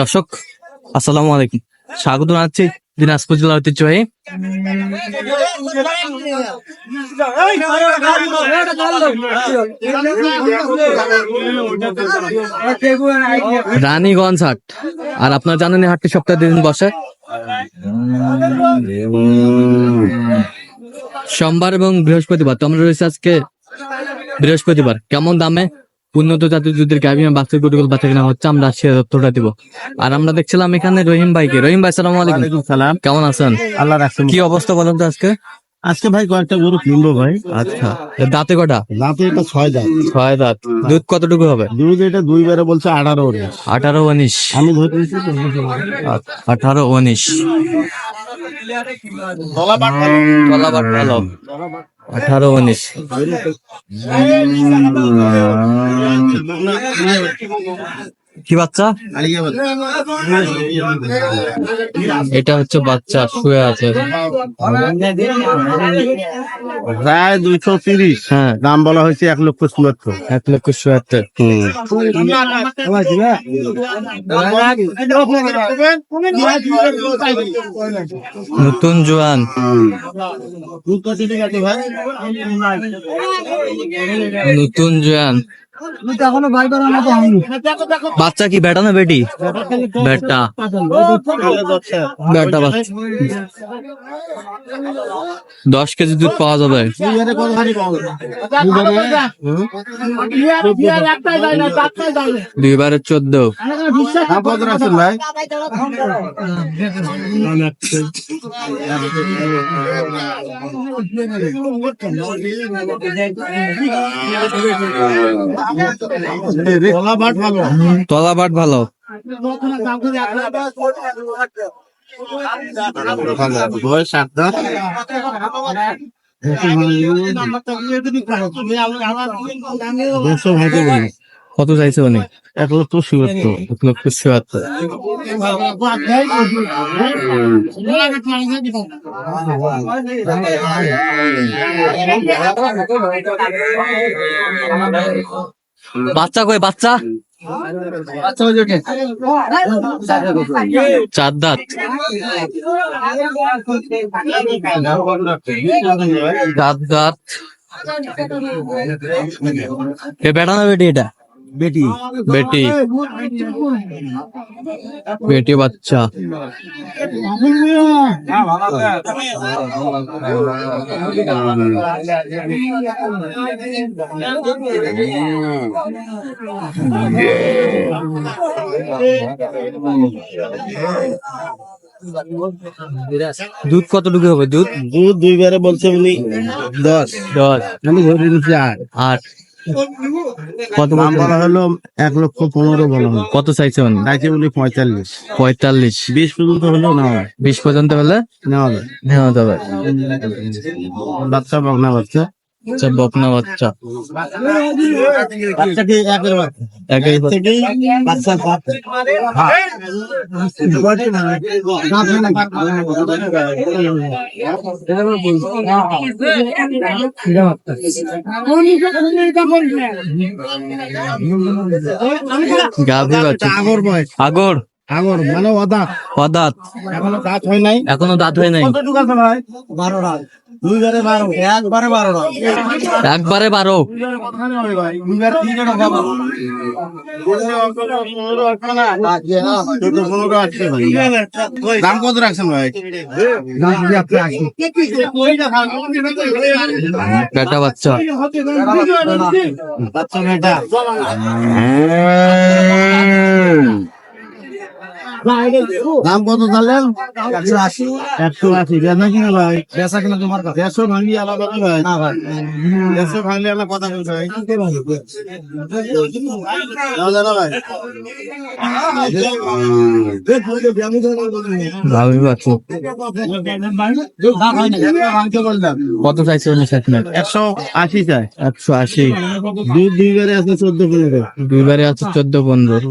দর্শক, আসসালামু আলাইকুম। স্বাগত জানাচ্ছি দিনাজপুর জেলা ঐতিহ্যবাহী রানীগঞ্জ হাট। আর আপনারা জানেন এই হাটটি সপ্তাহে দিন বসে। সোমবার এবং বৃহস্পতিবার। তো আমরা রয়েছে আজকে বৃহস্পতিবার। কেমন দামে উন্নত জাতির দুধের গাভী এবং বাচ্চার গরুগুলো বাচ্চা কিনা হচ্ছে আমরা সে তথ্যটা দিব। আর আমরা দেখছিলাম এখানে রহিম ভাইকে। রহিম ভাই সালাম আলাইকুম। সালাম। কেমন আছেন? আল্লাহ রাখছেন কি অবস্থা বলেন তো আজকে? আজকে ভাই কয়েকটা গরু কিনবো ভাই। আচ্ছা। দাঁতে কটা? দাঁতে এটা ছয় দাঁত। ছয় দাঁত। দুধ কতটুকু হবে? দুধ এটা দুই বারে বলছে আঠারো ওরে আঠারো উনিশ। আমি। আঠারো উনিশ। তলাবার ভালো আঠারো উনিশ। কি বাচ্চা? এটা হচ্ছে বাচ্চা শুয়ে আছে। প্রায় দুইশো তিরিশ। হ্যাঁ। দাম বলা হয়েছে এক লক্ষ চুয়াত্তর। এক লক্ষ চুয়াত্তর। নতুন জোয়ান। নতুন জোয়ান। বাচ্চা কি বেটা না বেটি? বেটা। বেটা বাচ্চা। দশ কেজি দুধ পাওয়া যাবে। দুইবারে চোদ্দ। ভাই তলা বাট ভালো। কত চাইছে উনি? এক লক্ষ এক লক্ষ বাচ্চা কই বাচ্চা? চার দাঁত। চার দাঁত এ বেটা না বেটি এটা? বেটি বেটি বেটি বাচ্চা। দুধ কতটুকু হবে? দুধ? দুধ দুইবারে বলছে উনি দশ। দশ। আমি ধরে নিচ্ছি আট। আট। কত বলা হলো এক লক্ষ পনেরো বলা হলো। কত চাইছে বলি পঁয়তাল্লিশ। পঁয়তাল্লিশ। বিশ পর্যন্ত হলেও নেওয়া হয়। বিশ পর্যন্ত হলে নেওয়া হবে নেওয়া যাবে বাচ্চা বাচ্চা। আচ্ছা বকনা বাচ্চা। বাচ্চা। কি একের বাচ্চা। একই বাচ্চা গাভী বাচ্চা। আগর। আগর মানে অদাঁত পদাত এখনও দাঁত হয় নাই। এখনও দাঁত হয় নাই। কতটুকু আছে ভাই? বারো রাত। দুইবারে বারো একবারে বারো রাত। একবারে বারো। দাম কত রাখছেন ভাই? বেটা বাচ্চা। বাচ্চা মেয়েটা দাম কত চালেন একশো আশি। একশো আশি বেচা কিনা ভাই বেচা কিনা তোমার দেড়শো ভাঙলি আলাদা ভাই না ভাই। দেড়শো ভাঙলি আলাদা কথা বলছে ভাই কত চাইছে উনি একশো আশি চাই। একশো আশি। দুধ দুইবারে আছে চোদ্দ পনেরো। দুইবারে আছে চোদ্দ পনেরো।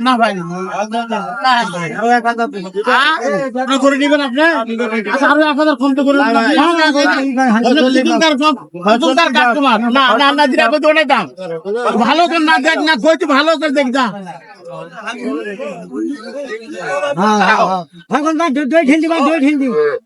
না ভাই করে দিবেন আপনি আরও এক হাজার ফোন তো করে কাস্টমার না না না দিলে আপনি দৌড়ে দাম ভালো করে না দেখ না কইতে ভালো করে দেখ যা দিছি কোটা দিছি কোটা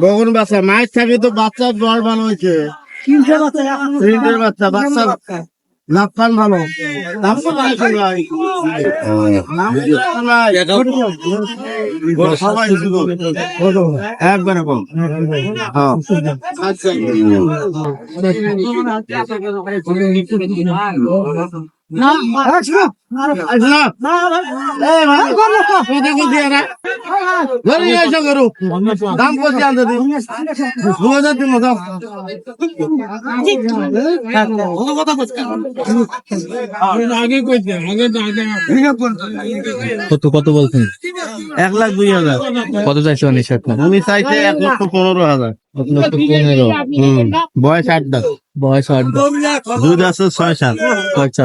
বগুন বাচ্চা মায়ের থাকে তো বাচ্চার জ্বর ভালো হয়েছে তিনটের বাচ্চা বাচ্চা লাফান ভালো। একবারে কম হ্যাঁ আচ্ছা Ngon! দাম কত জানতে দু হাজার দিন দাও আগে কই আগে আগে কত কত বলছেন? এক লাখ দুই হাজার। কত চাইছে মানে ষাট না উনি চাইছে এক লক্ষ পনেরো হাজার। এক লক্ষ পনেরো। বয়স আট বয়স আট। দুধ আছে ছয় সাত। আচ্ছা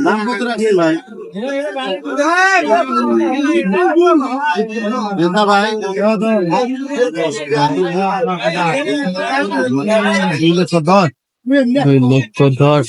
দাম কত রাখছেন ভাই বেটা ভাই দুই লক্ষ দুই লক্ষ দশ।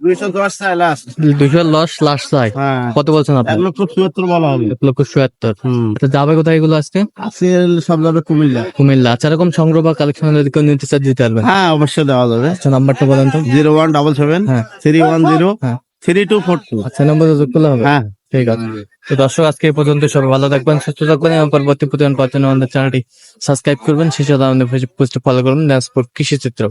হয় না ভাই এক লক্ষ ষাট দুইশো দশ চাই লাস্ট দুশো লস লাস্ট চাই কত বলছেন আপনি? এক লক্ষ চুয়াত্তর বলা হবে। এক লক্ষ চুয়াত্তর। হুম। আচ্ছা যাবে কোথায় এগুলো আজকে? আছে সব যাবে কুমিল্লা। কুমিল্লা। আচ্ছা এরকম সংগ্রহ বা কালেকশন যদি কেউ নিতে চায় দিতে পারবেন। হ্যাঁ অবশ্যই দেওয়া যাবে। আচ্ছা নাম্বারটা বলেন তো। জিরো ওয়ান ডাবল সেভেন হ্যাঁ। থ্রি ওয়ান জিরো হ্যাঁ। Three two four two. আচ্ছা নাম্বার যোগ করলে হবে? হ্যাঁ। ঠিক আছে। তো দর্শক আজকে এই পর্যন্ত সবাই ভালো থাকবেন সুস্থ থাকবেন এবং পরবর্তী প্রতিদিন পাওয়ার জন্য আমাদের চ্যানেলটি সাবস্ক্রাইব করবেন। সেই সাথে আমাদের ফেসবুক পোস্টে ফলো করবেন। কৃষি চিত্র